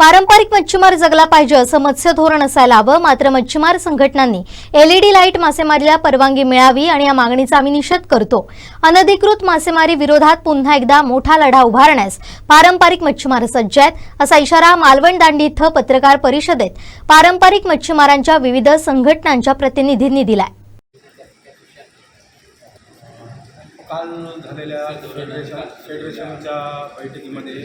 पारंपरिक मच्छीमार जगला पाहिजे असं मत्स्य धोरण असायला हवं. मात्र मच्छीमार संघटनांनी एलईडी लाइट मासेमारीला परवानगी मिळावी आणि या मागणीचा आम्ही निषेध करतो. अनधिकृत मासेमारी विरोधात पुन्हा एकदा मोठा लढा उभारण्यास पारंपरिक मच्छीमार सज्ज आहेत असा इशारा मालवण दांडी इथं पत्रकार परिषदेत पारंपरिक मच्छीमारांच्या विविध संघटनांच्या प्रतिनिधींनी दिलाय. काल झालेल्या फेडरेशनच्या बैठकीमध्ये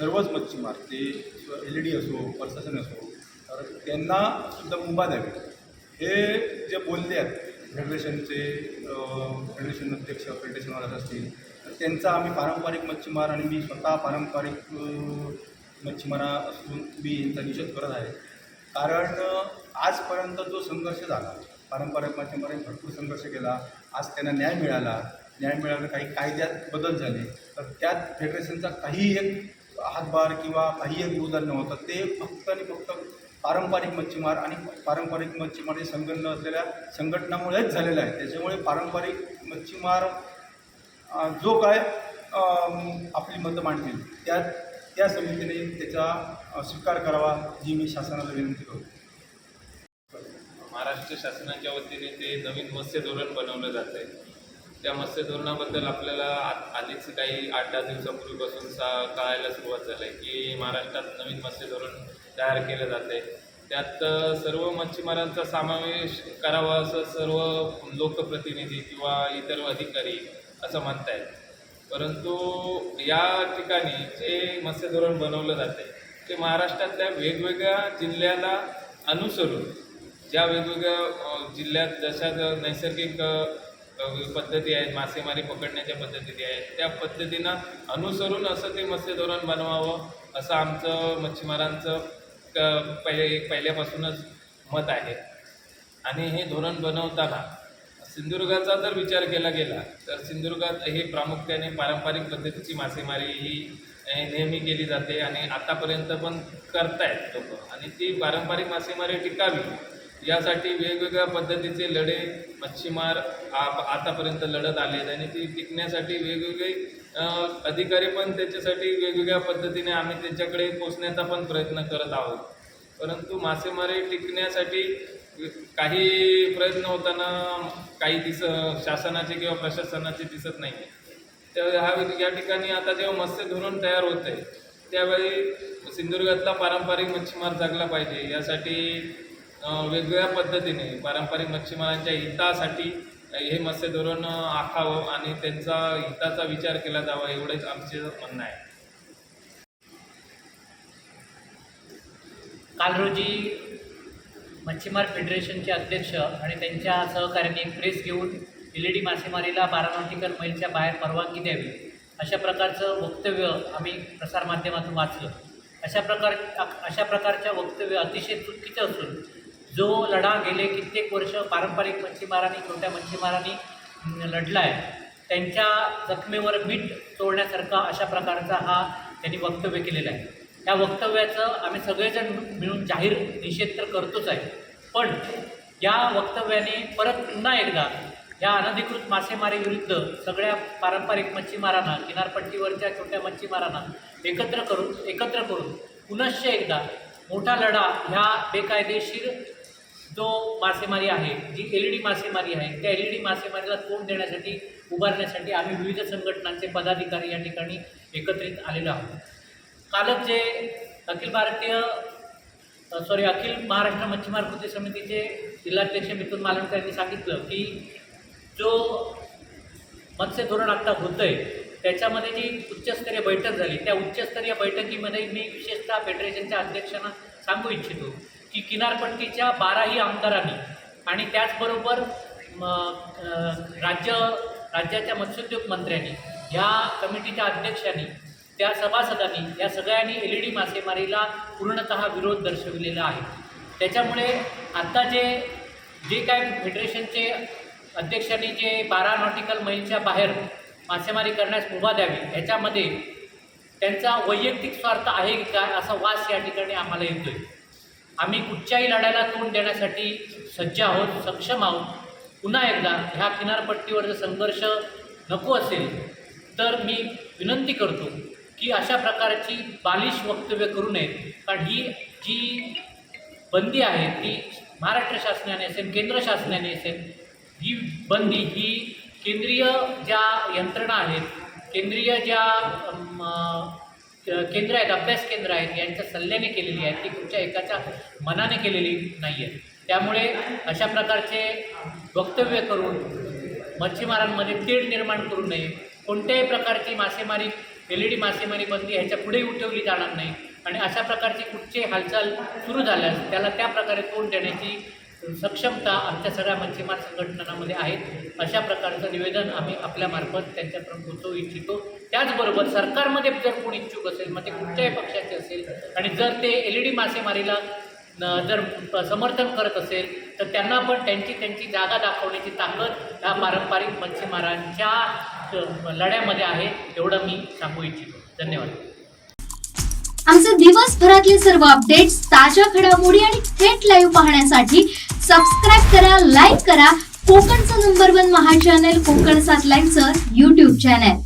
सर्वच मच्छीमार ते एल ई डी असो प्रशासन असो तर त्यांना सुद्धा मुंबा द्यावी. हे जे बोलले आहेत फेडरेशनचे फेडरेशन अध्यक्ष फेडरेशनवाले असतील तर त्यांचा आम्ही पारंपरिक मच्छीमार आणि मी स्वतः पारंपरिक मच्छीमारा असून मी यांचा निषेध करत आहे. कारण आजपर्यंत जो संघर्ष झाला पारंपरिक मच्छीमारांनी भरपूर संघर्ष केला. आज त्यांना न्याय मिळाला. न्याय मिळाला काही कायद्यात बदल झाले. तर त्यात फेडरेशनचा काही एक हातभार किंवा काही एक योगदान नव्हतं ते फक्त आणि फक्त पारंपरिक मच्छीमार आणि पारंपरिक मच्छीमार हे संलग्न असलेल्या संघटनामुळेच झालेलं आहे. त्याच्यामुळे पारंपरिक मच्छीमार जो काय आपली मतं मांडतील त्या त्या समितीने त्याचा स्वीकार करावा जी मी शासनाला विनंती करतो. महाराष्ट्र शासनाच्या वतीने ते नवीन मत्स्य धोरण बनवलं जात आहे त्या मत्स्य धोरणाबद्दल आपल्याला आ- आधीच काही आठ दहा दिवसापूर्वीपासून सा कळायला सुरुवात झाली आहे की महाराष्ट्रात नवीन मत्स्य धोरण तयार केलं जात आहे त्यात सर्व मच्छीमारांचा समावेश करावा असं सर्व लोकप्रतिनिधी किंवा इतर अधिकारी असं म्हणतायत. परंतु या ठिकाणी जे मत्स्य धोरण बनवलं जाते ते महाराष्ट्रातल्या वेगवेगळ्या जिल्ह्याला अनुसरून ज्या वेगवेगळ्या जिल्ह्यात जशा नैसर्गिक पद्धती आहेत मासेमारी पकडण्याच्या पद्धती आहेत. त्या पद्धतीनं अनुसरून असं ते मत्स्य धोरण बनवावं असं आमचं मच्छीमारांचं क पहिले पहिल्यापासूनच मत आहे. आणि हे धोरण बनवताना सिंधुदुर्गाचा जर विचार केला गेला तर सिंधुदुर्गात हे प्रामुख्याने पारंपरिक पद्धतीची मासेमारी ही नेहमी केली जाते आणि आतापर्यंत पण करतायत लोक. आणि ती पारंपरिक मासेमारी टिकावी. यासाठी वेगवेगळ्या पद्धतीचे लढे मच्छीमार आप आतापर्यंत लढत आले आहेत आणि ती टिकण्यासाठी वेगवेगळे अधिकारी पण त्याच्यासाठी वेगवेगळ्या पद्धतीने आम्ही त्यांच्याकडे पोचण्याचा पण प्रयत्न करत आहोत. परंतु मासेमारी टिकण्यासाठी काही प्रयत्न होताना काही दिस शासनाचे किंवा प्रशासनाचे दिसत नाही. तर हा या ठिकाणी आता जेव्हा मत्स्य धोरण तयार होत आहे त्यावेळी सिंधुदुर्गातला पारंपरिक मच्छीमार जगला पाहिजे. यासाठी वेगवेगळ्या पद्धतीने पारंपरिक मच्छीमारांच्या हितासाठी हे मत्स्य धोरण आखावं आणि त्यांचा हिताचा विचार केला जावा एवढंच आमचे म्हणणं आहे. काल रोजी मच्छीमार फेडरेशनचे अध्यक्ष आणि त्यांच्या सहकार्याने एक प्रेस घेऊन एल ई डी मासेमारीला बारा नॉटिकल मैलच्या बाहेर परवानगी द्यावी अशा प्रकारचं वक्तव्य आम्ही प्रसारमाध्यमातून वाचलं. अशा प्रकार अशा प्रकारच्या वक्तव्य अतिशय चुकीचं असून जो लढा गेले कित्येक वर्ष पारंपरिक मच्छीमारांनी छोट्या मच्छीमारांनी लढला आहे त्यांच्या जखमेवर मीठ तोडण्यासारखा अशा प्रकारचा हा त्यांनी वक्तव्य केलेलं आहे. या वक्तव्याचं आम्ही सगळेजण मिळून जाहीर निषेध तर करतोच आहे पण या वक्तव्याने परत पुन्हा एकदा या अनधिकृत मासेमारीविरुद्ध सगळ्या पारंपरिक मच्छीमारांना किनारपट्टीवरच्या छोट्या मच्छीमारांना एकत्र करून एकत्र करून पुनश्च एकदा मोठा लढा ह्या बेकायदेशीर जो मासेमारी आहे जी एल ई डी मासेमारी आहे त्या एल ई डी मासेमारीला तोंड देण्यासाठी उभारण्यासाठी आम्ही विविध संघटनांचे पदाधिकारी या ठिकाणी एकत्रित आलेलो आहोत. कालच जे अखिल भारतीय सॉरी अखिल महाराष्ट्र मच्छीमार कृती समितीचे जिल्हाध्यक्ष मिथुन मालवणकर यांनी सांगितलं की जो मत्स्य धोरण आत्ता होतं आहे त्याच्यामध्ये जी उच्चस्तरीय बैठक झाली त्या उच्चस्तरीय बैठकीमध्ये मी विशेषतः फेडरेशनच्या अध्यक्षांना सांगू इच्छितो की किनारपट्टीच्या बाराही आमदारांनी. आणि त्याचबरोबर राज्य राज्याच्या मत्स्योद्योग मंत्र्यांनी ह्या कमिटीच्या अध्यक्षांनी त्या सभासदांनी या सगळ्यांनी एल ई डी मासेमारीला पूर्णतः विरोध दर्शविलेला आहे. त्याच्यामुळे आत्ता जे जे काय फेडरेशनचे अध्यक्षांनी जे बारा नॉटिकल मैलच्या बाहेर मासेमारी करण्यास मुभा द्यावी याच्यामध्ये त्यांचा वैयक्तिक स्वार्थ आहे की काय असा वास या ठिकाणी आम्हाला येतोय. आम्ही कुठच्याही लढ्याला तोंड देण्यासाठी सज्ज आहोत सक्षम आहोत. पुन्हा एकदा ह्या किनारपट्टीवर जर संघर्ष नको असेल तर मी विनंती करतो की अशा प्रकारची बालिश वक्तव्य करू नये. कारण ही जी बंदी आहे ती महाराष्ट्र शासनाने असेल केंद्र शासनाने असेल ही बंदी ही केंद्रीय ज्या यंत्रणा आहेत केंद्रीय ज्या केंद्र आहेत अभ्यास केंद्र आहेत यांच्या सल्ल्याने केलेली आहेत ती कुठच्या एकाच्या मनाने केलेली नाही आहे त्यामुळे अशा प्रकारचे वक्तव्य करून मच्छीमारांमध्ये तेढ निर्माण करू नये. कोणत्याही प्रकारची मासेमारी एल ई डी मासेमारी बंदी ह्याच्या पुढे उठवली जाणार नाही. आणि अशा प्रकारची कुठची हालचाल सुरू झाल्यास त्याला त्या प्रकारे तोंड देण्याची सक्षमता आमच्या सगळ्या मच्छीमार संघटनांमध्ये आहे. अशा प्रकारचं निवेदन आम्ही आपल्यामार्फत त्यांच्यापर्यंत पोचवू इच्छितो. त्याचबरोबर सरकारमध्ये जर कोणी इच्छुक असेल मग ते कुठच्याही पक्षाचे असेल आणि जर ते एल ई डी मासेमारीला जर समर्थन करत असेल तर त्यांना पण त्यांची त्यांची जागा दाखवण्याची ताकद ह्या पारंपरिक मच्छीमारांच्या लढ्यामध्ये आहे एवढं मी सांगू इच्छितो. धन्यवाद. आमचे दिवसभरातले सर्व अपडेट्स ताज्या घडामोडी आणि थेट लाईव्ह पाहण्यासाठी सबस्क्राईब करा लाईक करा. कोकणचं नंबर वन महा चॅनल कोकण सात लाईनचं युट्यूब चॅनल